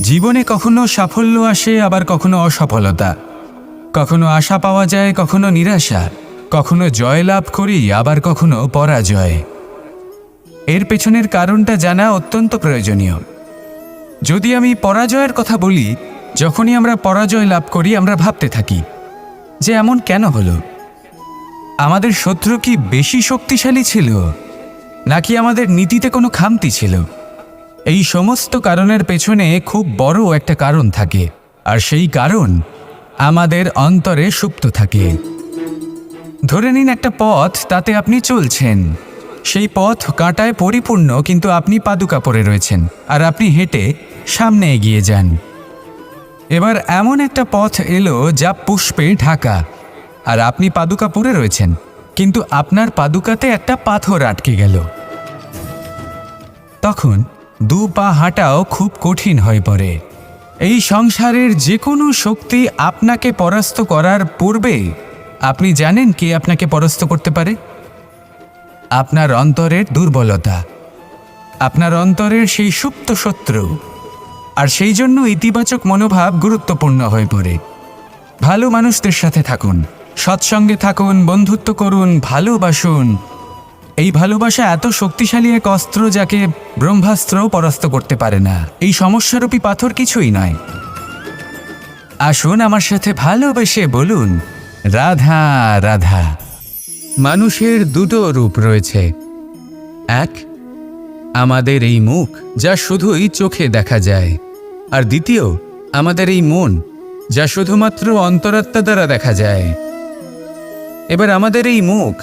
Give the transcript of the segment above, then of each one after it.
জীবনে কখনো সাফল্য আসে, আবার কখনো অসফলতা। কখনো আশা পাওয়া যায়, কখনো নিরাশা। কখনো জয়লাভ করি, আবার কখনো পরাজয়। এর পেছনের কারণটা জানা অত্যন্ত প্রয়োজনীয়। যদি আমি পরাজয়ের কথা বলি, যখনই আমরা পরাজয় লাভ করি, আমরা ভাবতে থাকি, যে এমন কেন হলো? আমাদের শত্রু কি বেশি শক্তিশালী ছিল? নাকি আমাদের নীতিতে কোনো খামতি ছিল? এই সমস্ত কারণের পেছনে খুব বড় একটা কারণ থাকে, আর সেই কারণ আমাদের অন্তরে সুপ্ত থাকে। ধরে নিন একটা পথ তাতে আপনি চলছেন। সেই পথ কাঁটায় পরিপূর্ণ, কিন্তু আপনি পাদুকা পরে রয়েছেন, আর আপনি হেঁটে সামনে এগিয়ে যান। এবার এমন একটা পথ এলো যা পুষ্পে ঢাকা, আর আপনি পাদুকা পরে রয়েছেন, কিন্তু আপনার পাদুকাতে একটা পাথর আটকে গেল। তখন দু পা হাঁটাও খুব কঠিন হয়ে পড়ে। এই সংসারের যে কোনো শক্তি আপনাকে পরাস্ত করার পূর্বে আপনি জানেন কে আপনাকে পরাস্ত করতে পারে? আপনার অন্তরের দুর্বলতা, আপনার অন্তরের সেই সুপ্ত শত্রু, আর সেই জন্য ইতিবাচক মনোভাব গুরুত্বপূর্ণ হয়ে পড়ে। ভালো মানুষদের সাথে থাকুন, সৎসঙ্গে থাকুন, বন্ধুত্ব করুন, ভালোবাসুন এই ভালোবাসা এত শক্তিশালী এক অস্ত্র যাকে ব্রহ্মাস্ত্রও পরাস্ত করতে পারে না। এই সমস্যারূপী পাথর কিছুই নয়। আসুন আমার সাথে ভালোবেসে বলুন, রাধা রাধা। মানুষের দুটো রূপ রয়েছে। এক, আমাদের এই মুখ যা শুধুই চোখে দেখা যায়। আর দ্বিতীয়, আমাদের এই মন যা শুধুমাত্র অন্তরাত্মা দ্বারা দেখা যায়। এবার আমাদের এই মুখ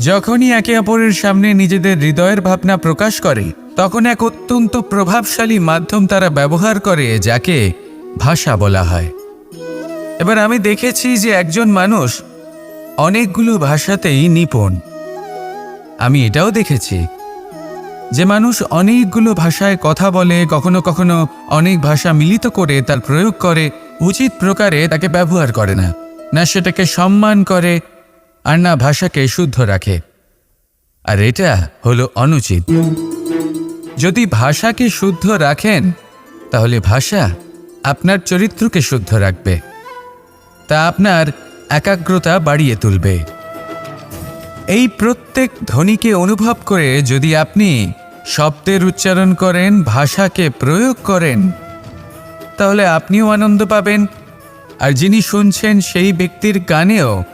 যখনই একে অপরের সামনে নিজেদের হৃদয়ের ভাবনা প্রকাশ করে, তখন এক অত্যন্ত প্রভাবশালী মাধ্যম তারা ব্যবহার করে, যাকে ভাষা বলা হয়। এবার আমি দেখেছি যে একজন মানুষ অনেকগুলো ভাষাতেই নিপুণ। আমি এটাও দেখেছি যে মানুষ অনেকগুলো ভাষায় কথা বলে, কখনো কখনো অনেক ভাষা মিলিত করে তার প্রয়োগ করে, উচিত প্রকারে তাকে ব্যবহার করে না। না সেটাকে সম্মান করে আর না ভাষাকে শুদ্ধ রাখে। আর এটা হলো অনুচিত। যদি ভাষাকে শুদ্ধ রাখেন, তাহলে ভাষা আপনার চরিত্রকে শুদ্ধ রাখবে। তা আপনার একাগ্রতা বাড়িয়ে তুলবে। এই প্রত্যেক ধ্বনিকে অনুভব করে যদি আপনি শব্দের উচ্চারণ করেন, ভাষাকে প্রয়োগ করেন, তাহলে আপনিও আনন্দ পাবেন। আর যিনি শুনছেন সেই ব্যক্তির কানেও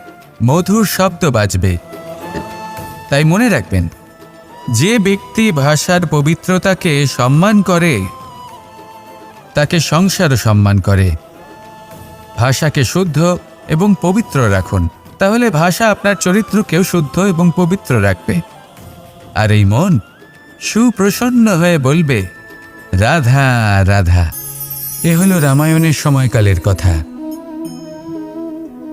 মধুর শব্দ বাজবে। তাই মনে রাখবেন, যে ব্যক্তি ভাষার পবিত্রতাকে সম্মান করে, তাকে সংসারও সম্মান করে। ভাষাকে শুদ্ধ এবং পবিত্র রাখুন। তাহলে ভাষা আপনার চরিত্রকেও শুদ্ধ এবং পবিত্র রাখবে। আর এই মন সুপ্রসন্ন হয়ে বলবে, রাধা রাধা। এ হলো রামায়ণের সময়কালের কথা।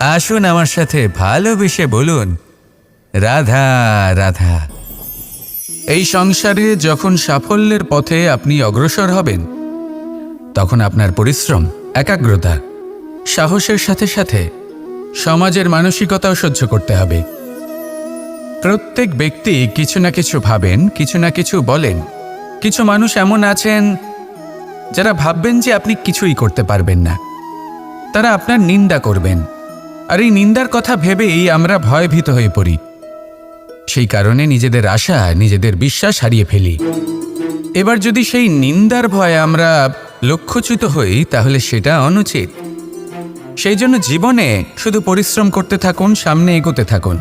আসুন আমার সাথে ভালোবেসে বলুন। রাধা রাধা। এই সংসারে যখন সাফল্যের পথে আপনি অগ্রসর হবেন, তখন আপনার পরিশ্রম, একাগ্রতা, সাহসের সাথে সাথে সমাজের মানসিকতাও সহ্য করতে হবে। প্রত্যেক ব্যক্তি কিছু না কিছু ভাবেন, কিছু না কিছু বলেন। কিছু মানুষ এমন আছেন, যারা ভাববেন যে আপনি কিছুই করতে পারবেন না। তারা আপনার নিন্দা করবেন। আর এই নিন্দার কথা ভেবেই আমরা ভয়ভীত হয়ে পড়ি। সেই কারণে নিজেদের আশা, নিজেদের বিশ্বাস হারিয়ে ফেলি। এবার যদি সেই নিন্দার ভয়ে আমরা লক্ষ্যচ্যুত হই, তাহলে সেটা অনুচিত। সেই জন্য জীবনে শুধু পরিশ্রম করতে থাকুন, সামনে এগোতে থাকুন।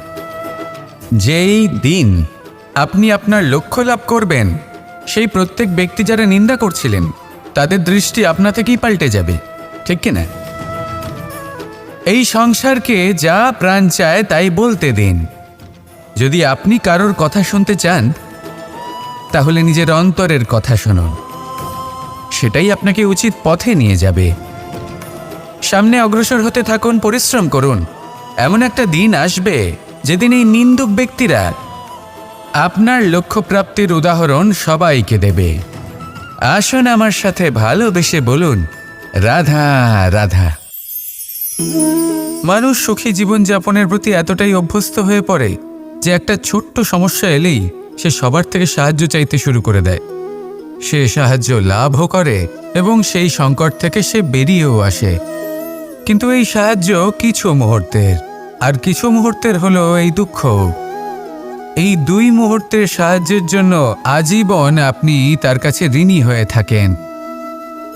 যেই দিন আপনি আপনার লক্ষ্য লাভ করবেন, সেই প্রত্যেক ব্যক্তি যারা নিন্দা করছিলেন, তাদের দৃষ্টি আপনা থেকেই পাল্টে যাবে। ঠিক কিনা এই সংসারকে যা প্রাণ চায় তাই বলতে দিন। যদি আপনি কারোর কথা শুনতে চান, তাহলে নিজের অন্তরের কথা শুনুন। সেটাই আপনাকে উচিত পথে নিয়ে যাবে। সামনে অগ্রসর হতে থাকুন, পরিশ্রম করুন। এমন একটা দিন আসবে যেদিন এই নিন্দুক ব্যক্তিরা আপনার লক্ষ্যপ্রাপ্তির উদাহরণ সবাইকে দেবে। আসুন আমার সাথে ভালোবেসে বলুন, রাধা রাধা। মানুষ সুখী জীবনযাপনের প্রতি এতটাই অভ্যস্ত হয়ে পড়ে যে একটা ছোট্ট সমস্যা এলেই সে সবার থেকে সাহায্য চাইতে শুরু করে দেয়। সে সাহায্য লাভও করে এবং সেই সংকট থেকে সে বেরিয়েও আসে। কিন্তু এই সাহায্য কিছু মুহূর্তের, আর কিছু মুহূর্তের হলো এই দুঃখ। এই দুই মুহূর্তের সাহায্যের জন্য আজীবন আপনি তার কাছে ঋণী হয়ে থাকেন।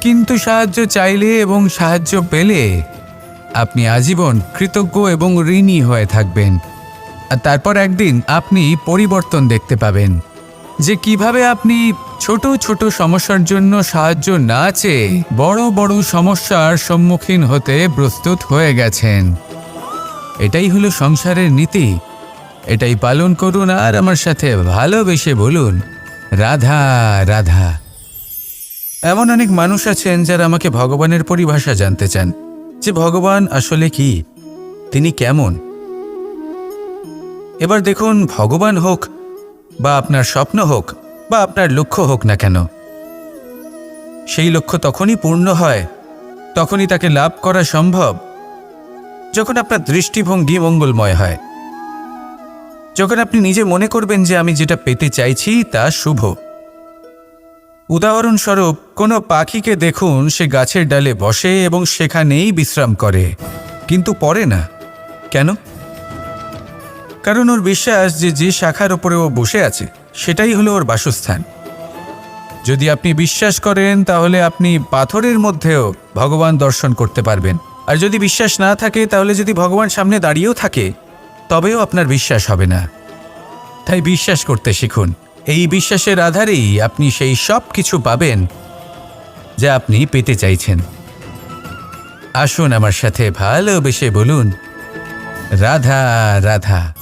কিন্তু সাহায্য চাইলে এবং সাহায্য পেলে আপনি আজীবন কৃতজ্ঞ এবং ঋণী হয়ে থাকবেন। আর তারপর একদিন আপনি পরিবর্তন দেখতে পাবেন যে কীভাবে আপনি ছোট ছোট সমস্যার জন্য সাহায্য না চেয়ে বড় বড় সমস্যার সম্মুখীন হতে প্রস্তুত হয়ে গেছেন। এটাই হলো সংসারের নীতি। এটাই পালন করুন আর আমার সাথে ভালোবেসে বলুন, রাধা রাধা। এমন অনেক মানুষ আছেন যারা আমাকে ভগবানের পরিভাষা জানতে চান। যে ভগবান আসলে কি? তিনি কেমন? এবার দেখুন, ভগবান হোক বা আপনার স্বপ্ন হোক বা আপনার লক্ষ্য হোক না কেন, সেই লক্ষ্য তখনই পূর্ণ হয়, তখনই তাকে লাভ করা সম্ভব, যখন আপনার দৃষ্টিভঙ্গি মঙ্গলময় হয়। যখন আপনি নিজে মনে করবেন যে আমি যেটা পেতে চাইছি তা শুভ। উদাহরণস্বরূপ, কোনো পাখিকে দেখুন, সে গাছের ডালে বসে এবং সেখানেই বিশ্রাম করে। কিন্তু পড়ে না। কেন? কারণ ওর বিশ্বাস যে যে শাখার ওপরে ও বসে আছে, সেটাই হলো ওর বাসস্থান। যদি আপনি বিশ্বাস করেন, তাহলে আপনি পাথরের মধ্যেও ভগবান দর্শন করতে পারবেন। আর যদি বিশ্বাস না থাকে, তাহলে যদি ভগবান সামনে দাঁড়িয়েও থাকে, তবেও আপনার বিশ্বাস হবে না। তাই বিশ্বাস করতে শিখুন। এই বিশ্বাসের আধারেই আপনি সেই সব কিছু পাবেন যা আপনি পেতে চাইছেন। আসুন আমার সাথে ভালোবেসে বলুন, রাধা রাধা।